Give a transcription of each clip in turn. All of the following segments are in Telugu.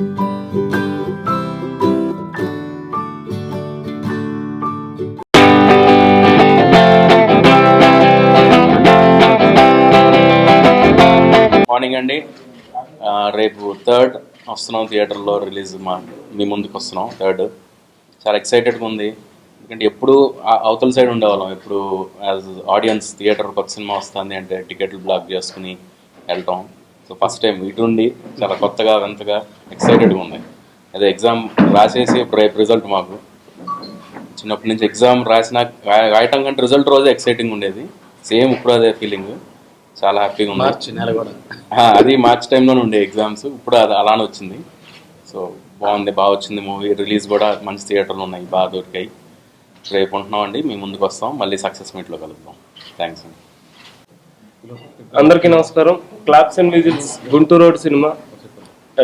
మార్నింగ్ అండి. రేపు థర్డ్ వస్తున్నాం థియేటర్లో రిలీజ్ మా మీ ముందుకు వస్తున్నాం థర్డ్. చాలా ఎక్సైటెడ్గా ఉంది. ఎందుకంటే ఎప్పుడు అవతల సైడ్ ఉండేవాళ్ళం. ఎప్పుడు యాజ్ ఆడియన్స్ థియేటర్ ఒక సినిమా వస్తుంది అంటే టికెట్లు బ్లాక్ చేసుకుని వెళ్ళటం సో ఫస్ట్ టైం ఇటు ఉండి చాలా కొత్తగా వింతగా ఎక్సైటెడ్గా ఉంది అదే ఎగ్జామ్ రాసేసి రేపు రిజల్ట్ మాకు. చిన్నప్పటి నుంచి ఎగ్జామ్ రాసిన రాయటం కంటే రిజల్ట్ రోజే ఎక్సైటింగ్ ఉండేది. సేమ్ ఇప్పుడు అదే ఫీలింగ్ చాలా హ్యాపీగా ఉంది మార్చి నెల కూడా. అది మార్చ్ టైంలోనే ఉండే ఎగ్జామ్స్ ఇప్పుడు అది అలానే వచ్చింది. సో బాగుంది బాగా వచ్చింది మూవీ రిలీజ్ కూడా మంచి థియేటర్లు ఉన్నాయి బాగా దొరికాయి. రేపు ఉంటున్నాం అండి మీ ముందుకు వస్తాం. మళ్ళీ సక్సెస్ మీట్లో కలుద్దాం. థ్యాంక్స్ అండి. అందరికీ నమస్కారం. Claps and whistles Guntur Road cinema.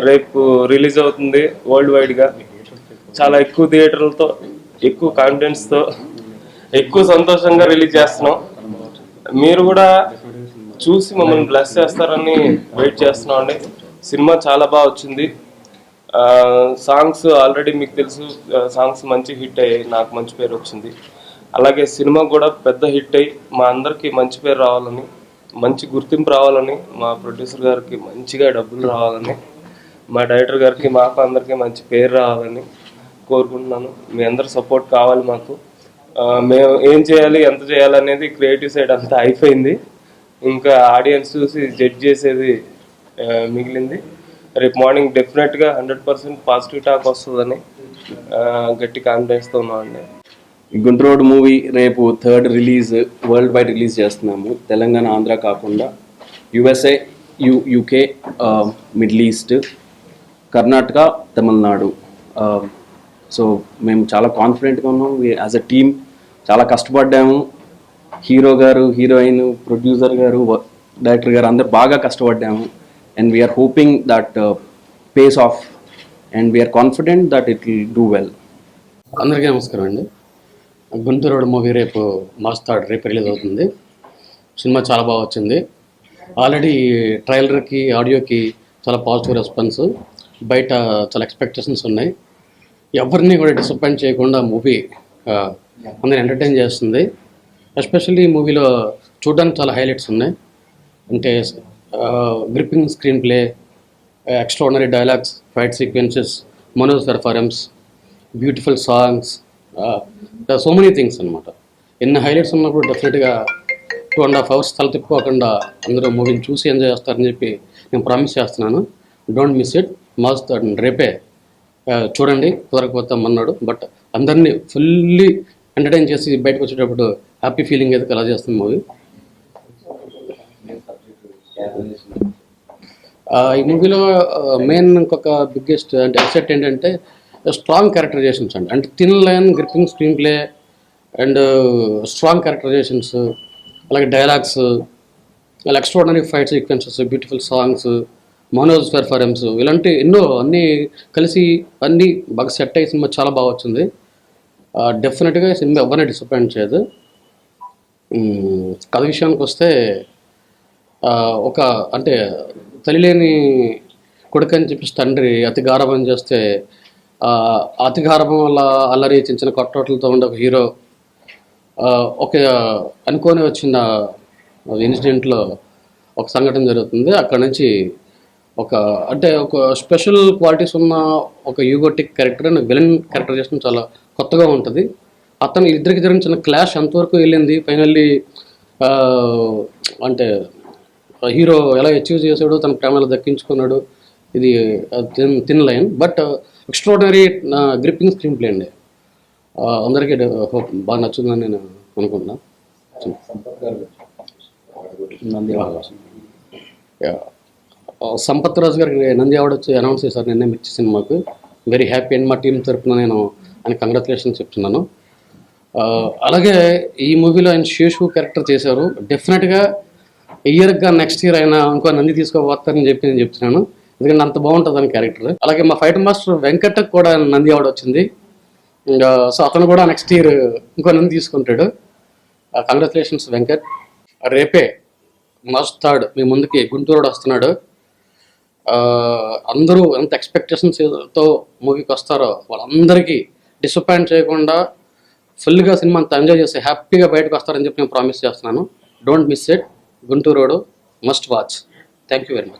రేపు రిలీజ్ అవుతుంది వరల్డ్ వైడ్గా. చాలా ఎక్కువ థియేటర్లతో ఎక్కువ కాన్ఫిడెన్స్తో ఎక్కువ సంతోషంగా రిలీజ్ చేస్తున్నాం. మీరు కూడా చూసి మమ్మల్ని బ్లెస్ చేస్తారని వెయిట్ చేస్తున్నాం అండి. సినిమా చాలా బాగా వచ్చింది. సాంగ్స్ ఆల్రెడీ మీకు తెలుసు. సాంగ్స్ మంచి హిట్ అయ్యాయి. నాకు మంచి పేరు వచ్చింది. అలాగే సినిమా కూడా పెద్ద హిట్ అయ్యి మా అందరికీ మంచి పేరు రావాలని మంచి గుర్తింపు రావాలని మా ప్రొడ్యూసర్ గారికి మంచిగా డబ్బులు రావాలని మా డైరెక్టర్ గారికి మాకు అందరికీ మంచి పేరు రావాలని కోరుకుంటున్నాను. మీ అందరు సపోర్ట్ కావాలి మాకు. మేము ఏం చేయాలి ఎంత చేయాలి అనేది క్రియేటివ్ సైడ్ అంతా అయిపోయింది. ఇంకా ఆడియన్స్ చూసి జడ్జ్ చేసేది మిగిలింది. రేపు మార్నింగ్ డెఫినెట్గా హండ్రెడ్ పర్సెంట్ పాజిటివ్ టాక్ వస్తుందని గట్టి కాన్ఫిడెన్స్తో ఉన్నామండి. గుంటూరు మూవీ రేపు third release world wide release చేస్తున్నాము. తెలంగాణ ఆంధ్ర కాకుండా USA U UK middle east Karnataka Tamil Nadu. So మేము చాలా కాన్ఫిడెంట్గా ఉన్నాం. యాజ్ అ టీమ్ చాలా కష్టపడ్డాము. Hero garu heroine producer garu director గారు అందరు బాగా కష్టపడ్డాము. And we are hoping that pays off and we are confident that it will do well అందరికీ నమస్కారం అండి. గుంటూరు మూవీ రేపు మార్చ్ థర్డ్ రేపు రిలీజ్ అవుతుంది. సినిమా చాలా బాగా వచ్చింది. ఆల్రెడీ ట్రైలర్కి ఆడియోకి చాలా పాజిటివ్ రెస్పాన్స్ బయట చాలా ఎక్స్పెక్టేషన్స్ ఉన్నాయి. ఎవరిని కూడా డిసప్పాయింట్ చేయకుండా మూవీ అందరిని ఎంటర్టైన్ చేస్తుంది. ఎస్పెషల్లీ ఈ మూవీలో చూడడానికి చాలా హైలైట్స్ ఉన్నాయి. అంటే gripping screenplay extraordinary dialogues fight sequences Manoj performance beautiful songs so many things అనమాట ఎన్ని హైలైట్స్ ఉన్నప్పుడు డెఫినెట్గా టూ అండ్ హాఫ్ అవర్స్ తల తిప్పుకోకుండా అందరూ మూవీని చూసి ఎంజాయ్ చేస్తారని చెప్పి నేను ప్రామిస్ చేస్తున్నాను. డోంట్ మిస్ ఇట్ మస్ట్ రేపే చూడండి కుదరకపోతే అన్నాడు. బట్ అందరినీ ఫుల్లీ ఎంటర్టైన్ చేసి బయటకు వచ్చేటప్పుడు హ్యాపీ ఫీలింగ్ అయితే కలా చేస్తుంది మూవీ ఈ మూవీలో మెయిన్ ఇంకొక బిగ్గెస్ట్ అంటే అసెట్ ఏంటంటే స్ట్రాంగ్ క్యారెక్టరైజేషన్స్ అండి. అంటే thin line gripping screenplay and strong characterisations అలాగే డైలాగ్స్ అలా extraordinary fight sequences beautiful songs Manoj performance ఇలాంటి ఎన్నో అన్నీ కలిసి అన్నీ బాగా సెట్ అయ్యి సినిమా చాలా బాగా వచ్చింది. డెఫినెట్గా సినిమా ఎవరిని డిసప్పాయింట్ చేయదు. కథ విషయానికి వస్తే ఒక అంటే తల్లిలేని కొడుకు అని చెప్పేసి తండ్రి అతి గారభం చేస్తే ఆ వల్ల అల్లరి చిన్న చిన్న కొట్టోట్లతో ఉండే ఒక హీరో ఒక అనుకోని వచ్చిన ఇన్సిడెంట్లో ఒక సంఘటన జరుగుతుంది. అక్కడ నుంచి ఒక అంటే ఒక స్పెషల్ క్వాలిటీస్ ఉన్న ఒక యూగోటిక్ క్యారెక్టర్ అండ్ విలన్ క్యారెక్టర్ చేసిన చాలా కొత్తగా ఉంటుంది. అతను ఇద్దరికి జరిగిన చిన్న క్లాష్ ఎంతవరకు వెళ్ళింది? ఫైనల్లీ అంటే హీరో ఎలా అచీవ్ చేశాడు? తన ప్రేమలు దక్కించుకున్నాడు. ఇది thin thin line. But extraordinary gripping screenplay అండి. అందరికీ హోప్ బాగా నచ్చుందని నేను అనుకుంటున్నా. సంపత్ రాజు గారికి నంది అవార్డు వచ్చి అనౌన్స్ చేశారు నిన్నే మిర్చి సినిమాకు. వెరీ హ్యాపీ అండ్ మా టీం తరఫున నేను ఆయన కంగ్రాచులేషన్స్ చెప్తున్నాను. అలాగే ఈ మూవీలో ఆయన శేషు క్యారెక్టర్ చేశారు. డెఫినెట్గా ఇయర్గా నెక్స్ట్ ఇయర్ ఆయన ఇంకో నంది తీసుకోబోతారని చెప్పి నేను చెప్తున్నాను. ఎందుకంటే అంత బాగుంటుంది అని క్యారెక్టర్ అలాగే మా ఫైట్ మాస్టర్ వెంకట్ కూడా నంది అవార్డు వచ్చింది. సో అతను కూడా నెక్స్ట్ ఇయర్ ఇంకో నంది తీసుకుంటాడు. కంగ్రాచులేషన్స్ వెంకట్. రేపే మార్చ్ థర్డ్ మీ ముందుకి గుంటూరు వస్తున్నాడు. అందరూ ఎంత ఎక్స్పెక్టేషన్స్తో మూవీకి వస్తారో వాళ్ళందరికీ డిసప్పాయింట్ చేయకుండా ఫుల్గా సినిమా అంతా ఎంజాయ్ చేసి హ్యాపీగా బయటకు వస్తారని చెప్పి నేను ప్రామిస్ చేస్తున్నాను. Don't miss it Guntur Road must watch thank you very much